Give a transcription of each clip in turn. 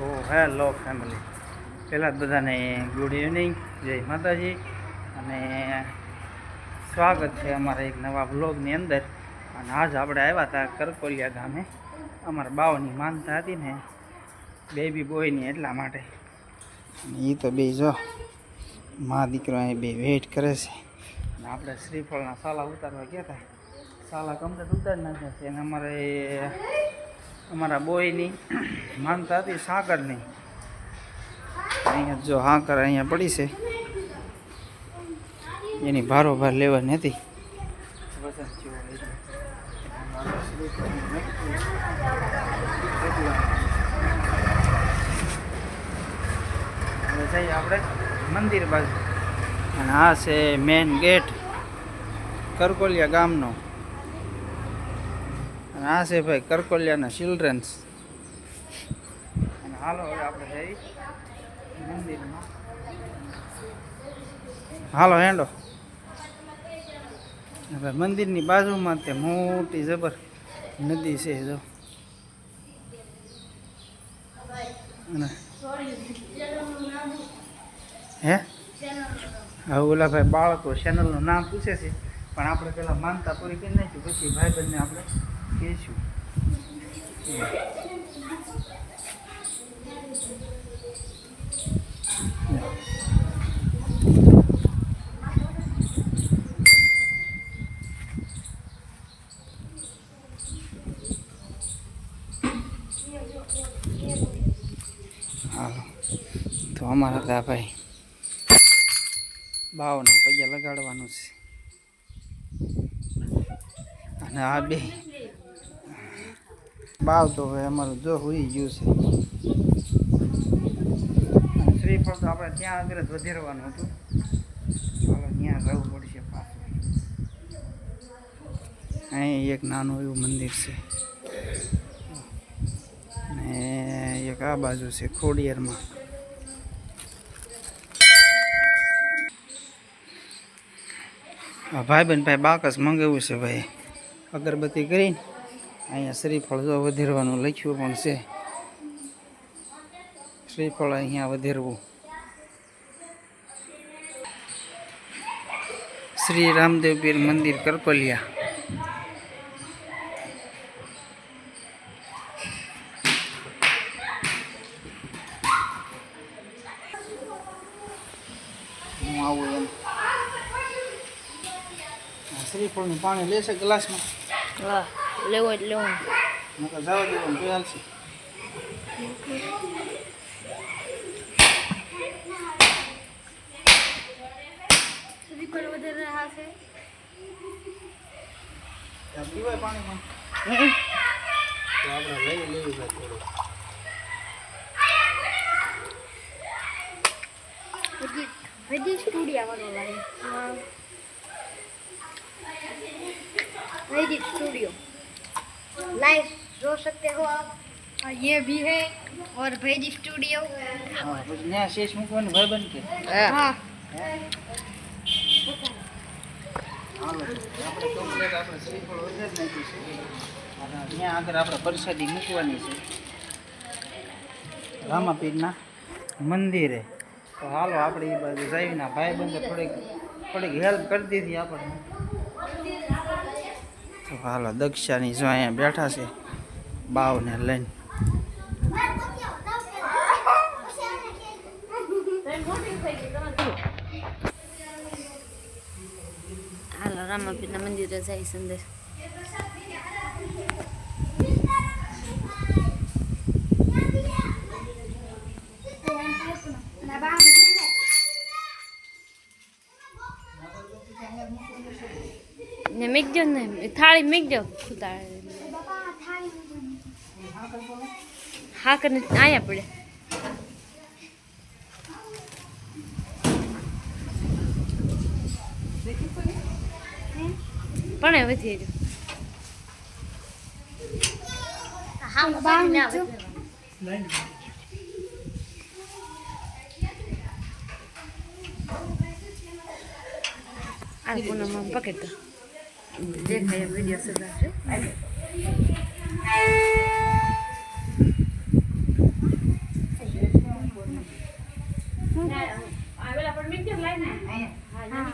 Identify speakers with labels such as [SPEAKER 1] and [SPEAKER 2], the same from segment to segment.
[SPEAKER 1] તો hello family પહેલાં બધાને ગુડ ઇવનિંગ જય માતાજી. અને સ્વાગત છે અમારા એક નવા બ્લોગની અંદર. અને આજ આપણે આવ્યા હતા કરકોલિયા ગામે. અમારા બાવાની માનતા હતી ને બેબી બોયની એટલા માટે. એ તો બે જો, મા દીકરો અહીં બે વેઇટ કરે છે. અને આપણે શ્રીફળના સાલા ઉતારવા ગયા હતા. સાલા કમ્પ્લેટ ઉતારી નાખ્યા છે. અને અમારે અમારા બોયની માનતા હતી સાકરની અહીંયા જો હાકર અહીંયા પડી છે. એની ભારોભાર લેવાની હતી જઈએ આપણે મંદિર બાજુ. અને આ છે મેન ગેટ કરકોલિયા ગામનો. આ છે ભાઈ, કરકોલિયાના ચિલ્ડ્રન્સ અને હાલો, હવે આપણે જઈ મંદિરમાં. હાલો, હેંડો. હવે મંદિરની બાજુમાં તે મોટી જબર નદી છે, જો. હે? હવે ઓલા ભાઈ બાળકો ચેનલનું નામ પૂછે છે, પણ આપણે પેલા માનતા પૂરી કરી નાખ્યું પછી ભાઈ બંને આપણે કહીશું હાલો. તો અમારા હતા ભાઈ બાવના પૈયા લગાડવાનું છે. અને આ બે બાવ તો હવે અમારું જો હોઈ ગયું છે. અને શ્રીફળ તો આપણે ત્યાં આગળ જ વધારવાનું હતું. ચાલો ત્યાં જવું પડશે પાછું. અહીં એક નાનું એવું મંદિર છે. ને એક આ બાજુ છે ખોડિયારમાં. આ ભાઈ બેન ભાઈ બાકસ મંગાવ્યું છે ભાઈ. અગરબત્તી કરીને. અહીંયા શ્રીફળ જો વધેરવાનું લખ્યું પણ છે. શ્રીફળ અહીંયા વધેરવું. શ્રી રામદેવ પીર મંદિર કરપલિયા હું આવું એમ. શ્રીફળનું પાણી લેશે ગ્લાસમાં?
[SPEAKER 2] લેવો એટલે
[SPEAKER 1] નકર જવા દેવાનું તો હાલશે ત્યાં પીવાય પાણી પણ તો આપણે
[SPEAKER 2] लाइव जो सकते हो आप और ये भी है और भेजी स्टूडियो
[SPEAKER 1] હા પછી ત્યાં શેષ મૂકવાનું ભાઈ બન કે
[SPEAKER 2] हाँ
[SPEAKER 1] હાલો આપણે કમ્પ્લેટ આપણે શ્રીફળ વધારે નાખ્યું છે અને ત્યાં આગળ આપણે પ્રસાદી મૂકવાની છે રામાપીરના મંદિરે તો હાલો આપણે એ બાજુ જઈને આ ભાઈ બંધ થોડીક થોડીક હેલ્પ કરી દીધી આપણને તો હાલો દક્ષાની જો અહીંયા બેઠા છે બાવને લઈને
[SPEAKER 2] હાલો રામાપીરના મંદિરે જાય સંદેશ ને મેકજો ને થાળી મેકજો ઉતારે હા કરીને આયા પડે. પણ હવે થઈ રહ્યું આ પૂનમ પકડતો. જે ખાઈ એમ વીડિયો શરૂ રાખજો
[SPEAKER 1] આવેલા પણ મિત્ર લઈને હા.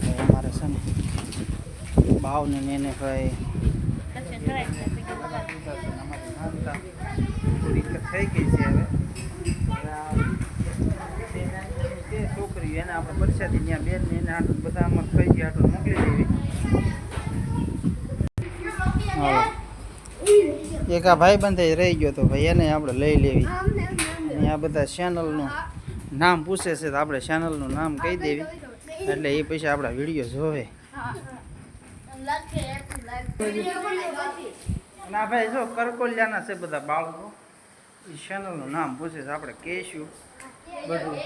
[SPEAKER 1] ભાઈ અમારે છે ને બાવને ને એને ભાઈ થઈ ગઈ છે હવે? છોકરીઓ એને આપણે પરસાદી ત્યાં બેન ને એને આટલું બધા આમાં ખાઈ ગયા આટલું મોકલી દેવી. એક આ ભાઈ બંધ રહી ગયો તો ભાઈ એને આપણે લઈ લેવી. આ બધા ચેનલનું નામ પૂછે છે તો આપણે ચેનલનું નામ કહી દેવી. એટલે એ પછી આપણા વીડિયો જોવે. ના ભાઈ જો કરકોલિયાના છે બધા બાળકો. ચેનલનું નામ પૂછે છે આપણે કહીશું. બધું.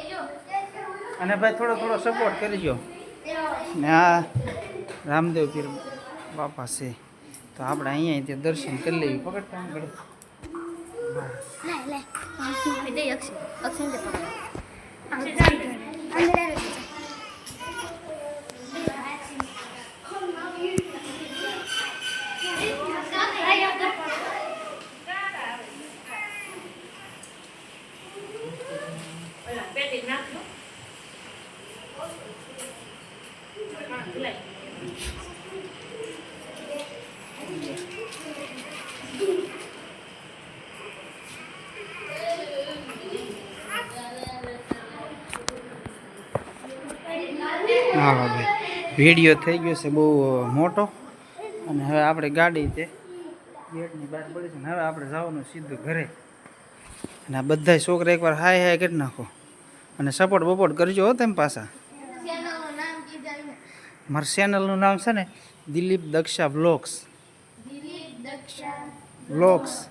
[SPEAKER 1] અને ભાઈ થોડો થોડો સપોર્ટ કરજો ને આ રામદેવ પીર બાપા છે. તો આપણે અહીંયા તે દર્શન કરી લેવી પકડ. કામ કરે હા ભાઈ. વીડિયો થઈ ગયો છે બહુ મોટો. અને હવે આપણે ગાડી તે ગેટની બહાર પડી છે ને હવે આપણે જવાનું સીધું ઘરે. અને આ બધા છોકરા એકવાર હાય હાય કરી નાખો. અને સપોર્ટ બપોર્ટ કરજો હો તેમ પાછા. મારા ચેનલનું નામ છે ને દિલીપ દક્ષા બ્લોગ્સ બ્લોગ્સ